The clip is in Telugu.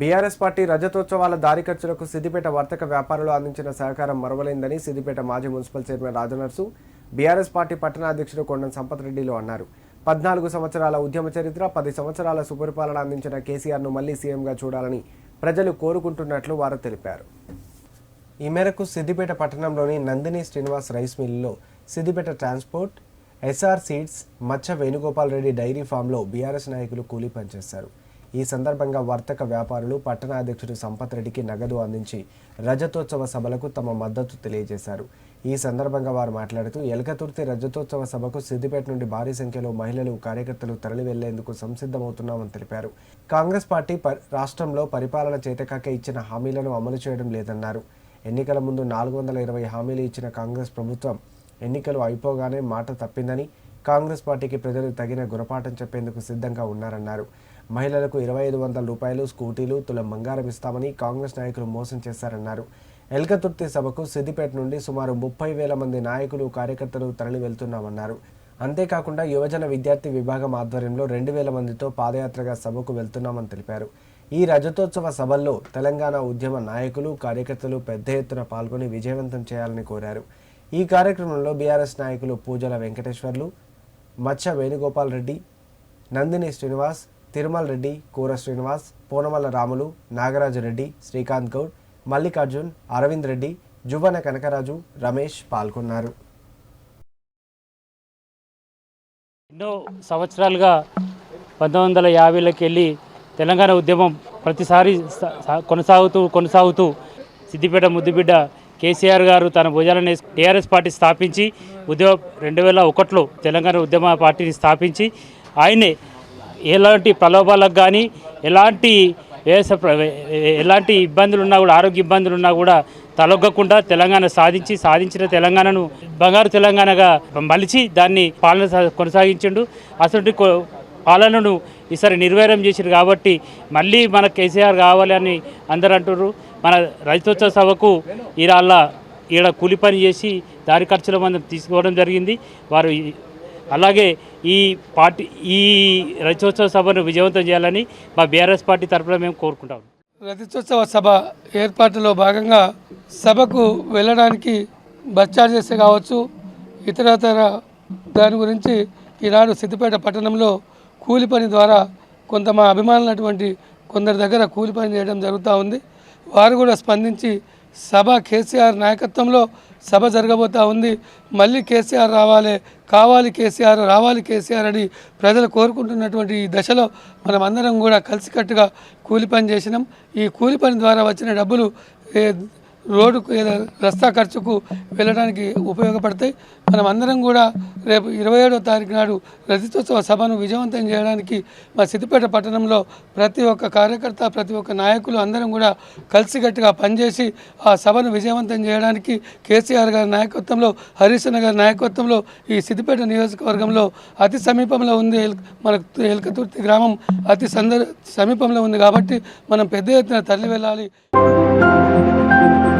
బీఆర్ఎస్ పార్టీ రజతోత్సవాల దారి ఖర్చులకు సిద్దిపేట వర్తక వ్యాపారులు అందించిన సహకారం మరవలేందని సిద్దిపేట మాజీ municipal chairman Rajanarsu BRS party పట్టణ అధ్యక్షుడు కొండం సంపత్రెడ్డిలో అన్నారు. పద్నాలుగు సంవత్సరాల ఉద్యమ చరిత్ర పది సంవత్సరాల సుపరిపాలన అందించిన కేసీఆర్ను మళ్ళీ సీఎంగా చూడాలని ప్రజలు కోరుకుంటున్నట్లు వారు తెలిపారు. ఈ మేరకు సిద్దిపేట పట్టణంలోని నందిని శ్రీనివాస్ రైస్ మిల్లులో Siddipet transport SR seeds Maccha Venugopal Reddy dairy ఫామ్లో బీఆర్ఎస్ నాయకులు కూలీ పనిచేశారు. ఈ సందర్భంగా వర్తక వ్యాపారులు పట్టణాధ్యక్షుడు సంపత్ రెడ్డికి నగదు అందించి రజతోత్సవ సభలకు తమ మద్దతు తెలియజేశారు. ఈ సందర్భంగా వారు మాట్లాడుతూ ఎలకతుర్తి రజతోత్సవ సభకు సిద్దిపేట నుండి భారీ సంఖ్యలో మహిళలు కార్యకర్తలు తరలి వెళ్ళేందుకు సంసిద్ధమవుతున్నామని తెలిపారు. కాంగ్రెస్ పార్టీ ప- రాష్ట్రంలో పరిపాలన చేతకాక ఇచ్చిన హామీలను అమలు చేయడం లేదన్నారు. ఎన్నికల ముందు నాలుగు వందల ఇరవై హామీలు ఇచ్చిన కాంగ్రెస్ ప్రభుత్వం ఎన్నికలు అయిపోగానే మాట తప్పిందని కాంగ్రెస్ పార్టీకి ప్రజలు తగిన గుణపాఠం చెప్పేందుకు సిద్ధంగా ఉన్నారన్నారు. మహిళలకు ఇరవై ఐదు వందల రూపాయలు స్కూటీలు తులం బంగారం ఇస్తామని కాంగ్రెస్ నాయకులు మోసం చేశారన్నారు. ఎల్కతుర్తి సభకు సిద్దిపేట నుండి సుమారు ముప్పై వేల మంది నాయకులు కార్యకర్తలు తరలి వెళ్తున్నామన్నారు. అంతేకాకుండా యువజన విద్యార్థి విభాగం ఆధ్వర్యంలో రెండు వేల మందితో పాదయాత్రగా సభకు వెళ్తున్నామని తెలిపారు. ఈ రజతోత్సవ సభల్లో తెలంగాణ ఉద్యమ నాయకులు కార్యకర్తలు పెద్ద ఎత్తున పాల్గొని విజయవంతం చేయాలని కోరారు. ఈ కార్యక్రమంలో బీఆర్ఎస్ నాయకులు పూజల వెంకటేశ్వర్లు మచ్చ వేణుగోపాల్ రెడ్డి నందిని శ్రీనివాస్ తిరుమల రెడ్డి కూర శ్రీనివాస్ పూనమల రాములు నాగరాజు రెడ్డి శ్రీకాంత్ గౌడ్ మల్లికార్జున్ అరవింద్ రెడ్డి జువన కనకరాజు రమేష్ పాల్గొన్నారు. ఎన్నో సంవత్సరాలుగా పంతొమ్మిది వందల యాభైలోకి వెళ్ళి తెలంగాణ ఉద్యమం ప్రతిసారి కొనసాగుతూ కొనసాగుతూ సిద్దిపేట ముద్దుబిడ్డ కేసీఆర్ గారు తన భుజాలను టీఆర్ఎస్ పార్టీ స్థాపించి ఉద్యమ రెండు వేల ఒకటిలో తెలంగాణ ఉద్యమ పార్టీని స్థాపించి ఆయనే ఎలాంటి ప్రలోభాలకు కానీ ఎలాంటి వేస ఎలాంటి ఇబ్బందులు ఉన్నా కూడా ఆరోగ్య ఇబ్బందులు ఉన్నా కూడా తలొగ్గకుండా తెలంగాణ సాధించి సాధించిన తెలంగాణను బంగారు తెలంగాణగా మలిచి దాన్ని పాలన సా- కొనసాగించిండు. అసలు పాలనను ఈసారి నిర్వైరం చేసారు కాబట్టి మళ్ళీ మన కేసీఆర్ కావాలి అని అందరు అంటున్నారు మన రైతోత్సవ సభకు ఈరాళ్ళ ఈడ కూలి పని చేసి దారి ఖర్చుల మందం తీసుకోవడం జరిగింది. వారు అలాగే ఈ పార్టీ ఈ రజతోత్సవ సభను విజయవంతం చేయాలని మా బీఆర్ఎస్ పార్టీ తరఫున మేము కోరుకుంటాం. రజతోత్సవ సభ ఏర్పాటులో భాగంగా సభకు వెళ్ళడానికి బస్ ఛార్జెస్ కావచ్చు ఇతరతర దాని గురించి ఈనాడు సిద్దిపేట పట్టణంలో కూలి పని ద్వారా కొంత మా అభిమానులటువంటి కొందరి దగ్గర కూలి పని చేయడం జరుగుతూ ఉంది. వారు కూడా స్పందించి సభ కేసీఆర్ నాయకత్వంలో సభ జరగబోతూ ఉంది. మళ్ళీ కేసీఆర్ రావాలి కావాలి కేసీఆర్ రావాలి కేసీఆర్ అని ప్రజలు కోరుకుంటున్నటువంటి ఈ దశలో మనం అందరం కూడా కలిసికట్టుగా కూలి పని చేసినాం. ఈ కూలి పని ద్వారా వచ్చిన డబ్బులు రోడ్డుకు ఏదో రస్తా ఖర్చుకు వెళ్ళడానికి ఉపయోగపడతాయి. మనం అందరం కూడా రేపు ఇరవై ఏడో తారీఖు నాడు రజతోత్సవ సభను విజయవంతం చేయడానికి మా సిద్దిపేట పట్టణంలో ప్రతి ఒక్క కార్యకర్త ప్రతి ఒక్క నాయకులు అందరం కూడా కలిసికట్టుగా పనిచేసి ఆ సభను విజయవంతం చేయడానికి కేసీఆర్ గారి నాయకత్వంలో హరీష్ గారి నాయకత్వంలో ఈ సిద్దిపేట నియోజకవర్గంలో అతి సమీపంలో ఉంది మనకు ఎల్కతుర్తి గ్రామం అతి సందర్ సమీపంలో ఉంది కాబట్టి మనం పెద్ద ఎత్తున తరలి వెళ్ళాలి. Thank you.